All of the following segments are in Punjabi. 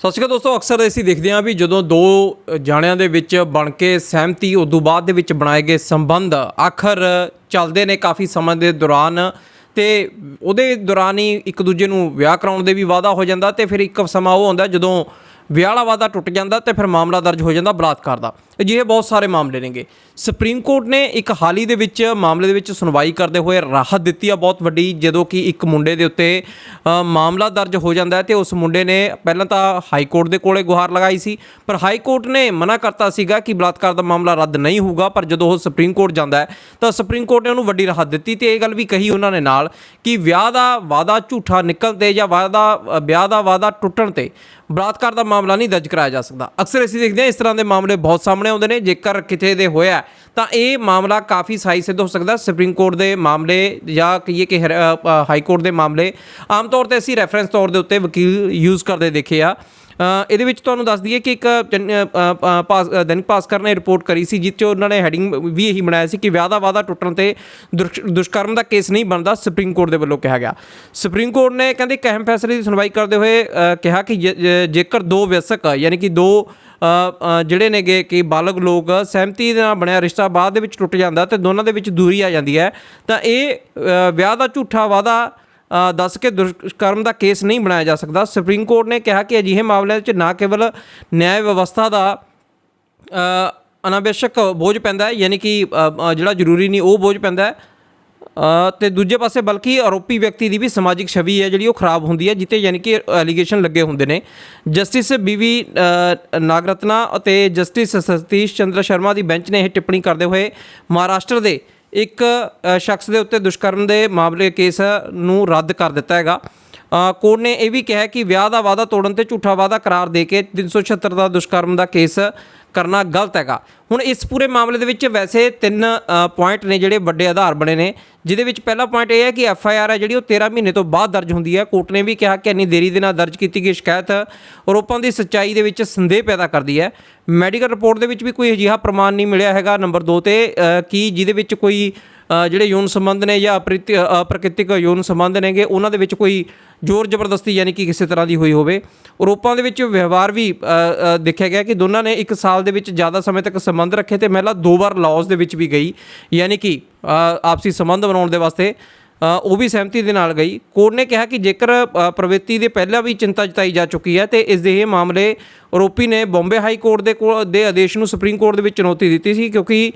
ਸਤਿ ਸ਼੍ਰੀ ਅਕਾਲ ਦੋਸਤੋ, ਅਕਸਰ ਅਸੀਂ ਦੇਖਦੇ ਹਾਂ ਵੀ ਜਦੋਂ ਦੋ ਜਾਣਿਆਂ ਦੇ ਵਿੱਚ ਬਣ ਕੇ ਸਹਿਮਤੀ, ਉਦੋਂ ਬਾਅਦ ਦੇ ਵਿੱਚ ਬਣਾਏ ਗਏ ਸੰਬੰਧ ਆਖਰ ਚੱਲਦੇ ਨੇ ਕਾਫੀ ਸਮਾਂ ਦੇ ਦੌਰਾਨ ਤੇ ਉਹਦੇ ਦੌਰਾਨ ਹੀ ਇੱਕ ਦੂਜੇ ਨੂੰ ਵਿਆਹ ਕਰਾਉਣ ਦੇ ਵੀ ਵਾਅਦਾ ਹੋ ਜਾਂਦਾ ਤੇ ਫਿਰ ਇੱਕ ਸਮਾਂ ਉਹ ਹੁੰਦਾ ਜਦੋਂ ਵਿਆਹ ਵਾਲਾ ਵਾਅਦਾ ਟੁੱਟ ਜਾਂਦਾ ਤੇ ਫਿਰ ਮਾਮਲਾ ਦਰਜ ਹੋ ਜਾਂਦਾ ਬਲਾਤਕਾਰ ਦਾ। ਅਜਿਹੇ ਬਹੁਤ ਸਾਰੇ ਮਾਮਲੇ ਨੇਗੇ। ਸੁਪਰੀਮ ਕੋਰਟ ਨੇ ਇੱਕ ਹਾਲ ਹੀ ਦੇ ਵਿੱਚ, ਮਾਮਲੇ ਦੇ ਵਿੱਚ ਸੁਣਵਾਈ ਕਰਦੇ ਹੋਏ ਰਾਹਤ ਦਿੱਤੀ ਆ ਬਹੁਤ ਵੱਡੀ, ਜਦੋਂ ਕਿ ਇੱਕ ਮੁੰਡੇ ਦੇ ਉੱਤੇ ਮਾਮਲਾ ਦਰਜ ਹੋ ਜਾਂਦਾ ਹੈ ਤੇ ਉਸ ਮੁੰਡੇ ਨੇ ਪਹਿਲਾਂ ਤਾਂ ਹਾਈ ਕੋਰਟ ਦੇ ਕੋਲੇ ਗੁਹਾਰ ਲਗਾਈ ਸੀ, ਪਰ ਹਾਈ ਕੋਰਟ ਨੇ ਮਨਾ ਕਰਤਾ ਸੀਗਾ ਕਿ ਬਲਾਤਕਾਰ ਦਾ ਮਾਮਲਾ ਰੱਦ ਨਹੀਂ ਹੋਊਗਾ, ਪਰ ਜਦੋਂ ਉਹ ਸੁਪਰੀਮ ਕੋਰਟ ਜਾਂਦਾ ਹੈ, ਤਾਂ ਸੁਪਰੀਮ ਕੋਰਟ ਨੇ ਉਹਨੂੰ ਵੱਡੀ ਰਾਹਤ ਦਿੱਤੀ ਤੇ ਇਹ ਗੱਲ ਵੀ ਕਹੀ ਉਹਨਾਂ ਨੇ ਨਾਲ ਕਿ ਵਿਆਹ ਦਾ ਵਾਅਦਾ ਝੂਠਾ ਨਿਕਲਣ ਤੇ ਜਾਂ ਵਾਅਦਾ ਵਿਆਹ ਦਾ ਵਾਅਦਾ ਟੁੱਟਣ ਤੇ ਬਲਾਤਕਾਰ ਦਾ ਮਾਮਲਾ ਨਹੀਂ ਦਰਜ ਕਰਾਇਆ ਜਾ ਸਕਦਾ। ਅਕਸਰ ਅਸੀਂ ਦੇਖਦੇ ਹਾਂ ਇਸ ਤਰ੍ਹਾਂ ਦੇ ਮਾਮਲੇ ਬਹੁਤ ਸਾਹਮਣੇ ਆਉਂਦੇ ਨੇ, ਜੇਕਰ ਕਿਤੇ ਦੇ ਹੋਇਆ ਤਾਂ ਇਹ ਮਾਮਲਾ ਕਾਫੀ ਸਾਈ ਸਿੱਧ ਹੋ ਸਕਦਾ ਸੁਪਰੀਮ ਕੋਰਟ ਦੇ ਮਾਮਲੇ ਜਾਂ ਕਹੀਏ ਕਿ ਹਾਈ ਕੋਰਟ ਦੇ ਮਾਮਲੇ, ਆਮ ਤੌਰ ਤੇ ਅਸੀਂ ਰੈਫਰੈਂਸ ਤੌਰ ਦੇ ਉੱਤੇ ਵਕੀਲ ਯੂਜ਼ ਕਰਦੇ ਦੇਖੇ ਆ। ਇਹਦੇ ਵਿੱਚ ਤੁਹਾਨੂੰ ਦੱਸ ਦਈਏ ਕਿ ਇੱਕ ਚੰਨ- ਅ, ਦੈਨਿਕ ਭਾਸਕਰ ਨੇ ਰਿਪੋਰਟ ਕਰੀ ਸੀ ਜਿਸ 'ਚ ਉਹਨਾਂ ਨੇ ਹੈਡਿੰਗ ਵੀ ਇਹੀ ਬਣਾਇਆ ਸੀ ਕਿ ਵਿਆਹ ਦਾ ਵਾਅਦਾ ਟੁੱਟਣ ਤੇ ਦੁਸ਼- ਦੁਸ਼ਕਰਮ ਦਾ ਕੇਸ ਨਹੀਂ ਬਣਦਾ ਸੁਪਰੀਮ ਕੋਰਟ ਦੇ ਵੱਲੋਂ ਕਿਹਾ ਗਿਆ। ਸੁਪਰੀਮ ਕੋਰਟ ਨੇ ਕਹਿੰਦੇ ਇੱਕ ਅਹਿਮ ਫੈਸਲੇ ਦੀ ਸੁਣਵਾਈ ਕਰਦੇ ਹੋਏ ਕਿਹਾ ਕਿ ਜੇਕਰ ਦੋ ਵਿਅਸਕ ਯਾਨੀ ਕਿ ਦੋ ਜਿਹੜੇ ਨੇਗੇ ਕਿ ਬਾਲਗ ਲੋਕ ਸਹਿਮਤੀ ਦੇ ਨਾਲ ਬਣਿਆ ਰਿਸ਼ਤਾ ਬਾਅਦ ਦੇ ਵਿੱਚ ਟੁੱਟ ਜਾਂਦਾ ਤੇ ਦੋਨਾਂ ਦੇ ਵਿੱਚ ਦੂਰੀ ਆ ਜਾਂਦੀ ਹੈ ਤਾਂ ਇਹ ਵਿਆਹ ਦਾ ਝੂਠਾ ਵਾਅਦਾ ਦੱਸ ਕੇ ਦੁਸ਼ਕਰਮ ਦਾ ਕੇਸ ਨਹੀਂ ਬਣਾਇਆ ਜਾ ਸਕਦਾ। ਸੁਪਰੀਮ ਕੋਰਟ ਨੇ ਕਿਹਾ ਕਿ ਅਜਿਹੇ ਮਾਮਲਿਆਂ ਵਿੱਚ ਨਾ ਕੇਵਲ ਨਿਆਂ ਵਿਵਸਥਾ ਦਾ ਅਨਾਵਸ਼ਕ ਬੋਝ ਪੈਂਦਾ ਹੈ, ਯਾਨੀ ਕਿ ਜਿਹੜਾ ਜ਼ਰੂਰੀ ਨਹੀਂ ਉਹ ਬੋਝ ਪੈਂਦਾ ਹੈ। ਤੇ ਦੂਜੇ ਪਾਸੇ ਬਲਕਿ ਆਰੋਪੀ ਵਿਅਕਤੀ ਦੀ ਵੀ ਸਮਾਜਿਕ ਛਵੀ ਹੈ, ਜਿਹੜੀ ਉਹ ਖਰਾਬ ਹੁੰਦੀ ਹੈ ਜਿੱਤੇ ਯਾਨੀ ਕਿ ਐਲੀਗੇਸ਼ਨ ਲੱਗੇ ਹੁੰਦੇ ਨੇ। ਜਸਟਿਸ ਬੀਵੀ ਨਾਗਰਤਨਾ ਅਤੇ ਜਸਟਿਸ ਸਤੀਸ਼ ਚੰਦਰ ਸ਼ਰਮਾ ਦੀ ਬੈਂਚ ਨੇ ਇਹ ਟਿੱਪਣੀ ਕਰਦੇ ਹੋਏ ਮਹਾਰਾਸ਼ਟਰ ਦੇ ਇੱਕ ਸ਼ਖਸ ਦੇ ਉੱਤੇ ਦੁਸ਼ਕਰਮ ਦੇ ਮਾਮਲੇ ਕੇਸ ਨੂੰ ਰੱਦ ਕਰ ਦਿੱਤਾ ਹੈਗਾ। ਕੋਰਟ ਨੇ ਇਹ ਵੀ ਕਿਹਾ ਕਿ ਵਿਆਹ ਦਾ ਵਾਅਦਾ ਤੋੜਨ ਤੇ ਝੂਠਾ ਵਾਅਦਾ ਕਰਾਰ ਦੇ ਕੇ 376 ਦਾ ਦੁਸ਼ਕਰਮ ਦਾ ਕੇਸ ਕਰਨਾ ਗਲਤ ਹੈਗਾ। ਹੁਣ ਇਸ ਪੂਰੇ ਮਾਮਲੇ ਦੇ ਵਿੱਚ ਵੈਸੇ ਤਿੰਨ ਪੁਆਇੰਟ ਨੇ ਜਿਹੜੇ ਵੱਡੇ ਆਧਾਰ ਬਣੇ ਨੇ ਜਿਹਦੇ ਵਿੱਚ ਪਹਿਲਾ ਪੁਆਇੰਟ ਇਹ ਹੈ ਕਿ ਐਫ ਆਈ ਆਰ ਹੈ ਜਿਹੜੀ ਉਹ 13 ਮਹੀਨੇ ਤੋਂ ਬਾਅਦ ਦਰਜ ਹੁੰਦੀ ਹੈ। ਕੋਰਟ ਨੇ ਵੀ ਕਿਹਾ ਕਿ ਇੰਨੀ ਦੇਰੀ ਦੇ ਨਾਲ ਦਰਜ ਕੀਤੀ ਗਈ ਸ਼ਿਕਾਇਤ ਆਰੋਪਾਂ ਦੀ ਸੱਚਾਈ ਦੇ ਵਿੱਚ ਸੰਦੇਹ ਪੈਦਾ ਕਰਦੀ ਹੈ। ਮੈਡੀਕਲ ਰਿਪੋਰਟ ਦੇ ਵਿੱਚ ਵੀ ਕੋਈ ਅਜਿਹਾ ਪ੍ਰਮਾਣ ਨਹੀਂ ਮਿਲਿਆ ਹੈਗਾ ਨੰਬਰ 2 ਤੇ ਅ, ਕਿ ਜਿਹਦੇ ਵਿੱਚ ਕੋਈ ਜਿਹੜੇ ਯੌਨ ਸੰਬੰਧ ਨੇ ਜਾਂ ਅਪ੍ਰਿਤ- ਅ, ਅਪ੍ਰਕਿਰਤਿਕ ਯੌਨ ਸੰਬੰਧ ਨੇਗੇ ਉਹਨਾਂ ਦੇ ਵਿੱਚ ਕੋਈ ਜ਼ੋਰ ਜ਼ਬਰਦਸਤੀ ਯਾਨੀ ਕਿ ਕਿਸੇ ਤਰ੍ਹਾਂ ਦੀ ਹੋਈ ਹੋਵੇ। ਆਰੋਪਾਂ ਦੇ ਵਿੱਚ ਵਿਵਹਾਰ ਵੀ ਦੇਖਿਆ ਗਿਆ ਕਿ ਦੋਨਾਂ ਨੇ ਇੱਕ ਸਾਲ ਦੇ ਵਿੱਚ ਜ਼ਿਆਦਾ ਸਮੇਂ ਤੱਕ ਸੰਬੰਧ ਰੱਖੇ ਤੇ ਮਹਿਲਾ ਦੋ ਵਾਰ ਲਾਅਸ ਦੇ ਵਿੱਚ ਵੀ ਗਈ। ਯਾਨੀ ਕਿ ਆਪਸੀ ਸੰਬੰਧ ਬਣਾਉਣ ਦੇ ਵਾਸਤੇ ਉਹ ਵੀ ਸਹਿਮਤੀ ਦੇ ਨਾਲ ਗਈ। ਕੋਰਟ ਨੇ ਕਿਹਾ ਕਿ ਜੇਕਰ ਪ੍ਰਵਿਰਤੀ ਦੇ ਪਹਿਲਾਂ ਵੀ ਚਿੰਤਾ ਜਤਾਈ ਜਾ ਚੁੱਕੀ ਹੈ ਤੇ ਇਸ ਦੇ ਇਹ ਮਾਮਲੇ ਆਰੋਪੀ ਨੇ ਬੰਬੇ ਹਾਈ ਕੋਰਟ ਦੇ ਕੋਲ ਦੇ ਆਦੇਸ਼ ਨੂੰ ਸੁਪਰੀਮ ਕੋਰਟ ਦੇ ਵਿੱਚ ਚੁਣੌਤੀ ਦਿੱਤੀ ਸੀ ਕਿਉਂਕਿ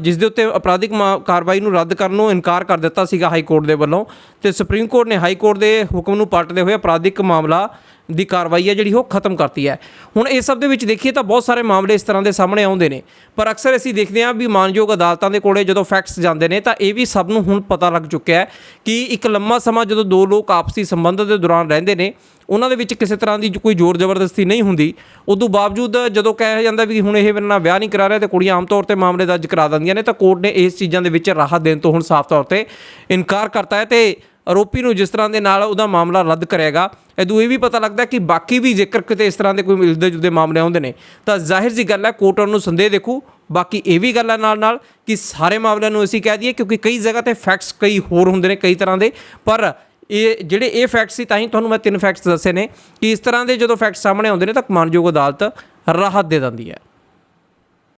ਜਿਸ ਦੇ ਉੱਤੇ ਅਪਰਾਧਿਕ ਮਾ- ਕਾਰਵਾਈ ਨੂੰ ਰੱਦ ਕਰਨ ਨੂੰ ਇਨਕਾਰ ਕਰ ਦਿੱਤਾ ਸੀਗਾ ਹਾਈ ਕੋਰਟ ਦੇ ਵੱਲੋਂ। ਤੇ ਸੁਪਰੀਮ ਕੋਰਟ ਨੇ ਹਾਈ ਕੋਰਟ ਦੇ ਹੁਕਮ ਨੂੰ ਪਲਟਦੇ ਹੋਏ ਅਪਰਾਧਿਕ ਮਾਮਲਾ ਦੀ ਕਾਰਵਾਈ ਹੈ ਜਿਹੜੀ ਉਹ ਖਤਮ ਕਰਤੀ ਹੈ। ਹੁਣ ਇਸ ਸਭ ਦੇ ਵਿੱਚ ਦੇਖੀਏ ਤਾਂ ਬਹੁਤ ਸਾਰੇ ਮਾਮਲੇ ਇਸ ਤਰ੍ਹਾਂ ਦੇ ਸਾਹਮਣੇ ਆਉਂਦੇ ਨੇ। ਪਰ ਅਕਸਰ ਅਸੀਂ ਦੇਖਦੇ ਹਾਂ ਵੀ ਮਾਨਯੋਗ ਅਦਾਲਤਾਂ ਦੇ ਕੋਲੇ ਜਦੋਂ ਫੈਕਟਸ ਜਾਂਦੇ ਨੇ ਤਾਂ ਇਹ ਵੀ ਸਭ ਨੂੰ ਹੁਣ ਪਤਾ ਲੱਗ ਚੁੱਕਿਆ ਹੈ ਕਿ ਇੱਕ ਲੰਮਾ ਸਮਾਂ ਜਦੋਂ ਦੋ ਲੋਕ ਆਪਸੀ ਸੰਬੰਧ ਦੇ ਦੌਰਾਨ ਰਹਿੰਦੇ ਨੇ ਉਹਨਾਂ ਦੇ ਵਿੱਚ ਕਿਸੇ ਤਰ੍ਹਾਂ ਦੀ ਕੋਈ ਜ਼ੋਰ ਜ਼ਬਰਦਸਤੀ ਨਹੀਂ ਹੁੰਦੀ। ਉਦੋਂ ਬਾਵਜੂਦ ਜਦੋਂ ਕਿਹਾ ਜਾਂਦਾ ਵੀ ਹੁਣ ਇਹ ਮੇਰੇ ਨਾਲ ਵਿਆਹ ਨਹੀਂ ਕਰਾ ਰਿਹਾ ਤੇ ਕੁੜੀਆਂ ਆਮ ਤੌਰ ਤੇ ਮਾਮਲੇ ਦਰਜ ਕਰਾ ਦਿੰਦੀਆਂ ਨੇ, ਤਾਂ ਕੋਰਟ ਨੇ ਇਸ ਚੀਜ਼ਾਂ ਦੇ ਵਿੱਚ ਰਾਹਤ ਦੇਣ ਤੋਂ ਹੁਣ ਸਾਫ਼ ਤੌਰ ਤੇ ਇਨਕਾਰ ਕਰਤਾ ਹੈ ਤੇ ਆਰੋਪੀ ਨੂੰ ਜਿਸ ਤਰ੍ਹਾਂ ਦੇ ਨਾਲ ਉਹਦਾ ਮਾਮਲਾ ਰੱਦ ਕਰੇਗਾ ਇਦੋਂ ਇਹ ਵੀ ਪਤਾ ਲੱਗਦਾ ਕਿ ਬਾਕੀ ਵੀ ਜੇਕਰ ਕਿਤੇ ਇਸ ਤਰ੍ਹਾਂ ਦੇ ਕੋਈ ਮਿਲਦੇ ਜੁਲਦੇ ਮਾਮਲੇ ਆਉਂਦੇ ਨੇ, ਤਾਂ ਜ਼ਾਹਿਰ ਜੀ ਗੱਲ ਹੈ ਕੋਰਟ ਨੂੰ ਸੰਦੇਹ ਦੇਖੂ। ਬਾਕੀ ਇਹ ਵੀ ਗੱਲ ਹੈ ਨਾਲ ਨਾਲ ਕਿ ਸਾਰੇ ਮਾਮਲਿਆਂ ਨੂੰ ਅਸੀਂ ਕਹਿ ਦਈਏ ਕਿਉਂਕਿ ਕਈ ਜਗ੍ਹਾ ਤੇ ਫੈਕਟਸ ਕਈ ਹੋਰ ਹੁੰਦੇ ਨੇ ਕਈ ਤਰ੍ਹਾਂ ਦੇ, ਪਰ ਇਹ ਜਿਹੜੇ ਇਹ ਫੈਕਟਸ ਸੀ, ਤਾਂ ਹੀ ਤੁਹਾਨੂੰ ਮੈਂ ਤਿੰਨ ਫੈਕਟਸ ਦੱਸੇ ਨੇ ਕਿ ਇਸ ਤਰ੍ਹਾਂ ਦੇ ਜਦੋਂ ਫੈਕਟਸ ਸਾਹਮਣੇ ਆਉਂਦੇ ਨੇ, ਤਾਂ ਮਾਨਯੋਗ ਅਦਾਲਤ ਰਾਹਤ ਦੇ ਦਿੰਦੀ ਹੈ।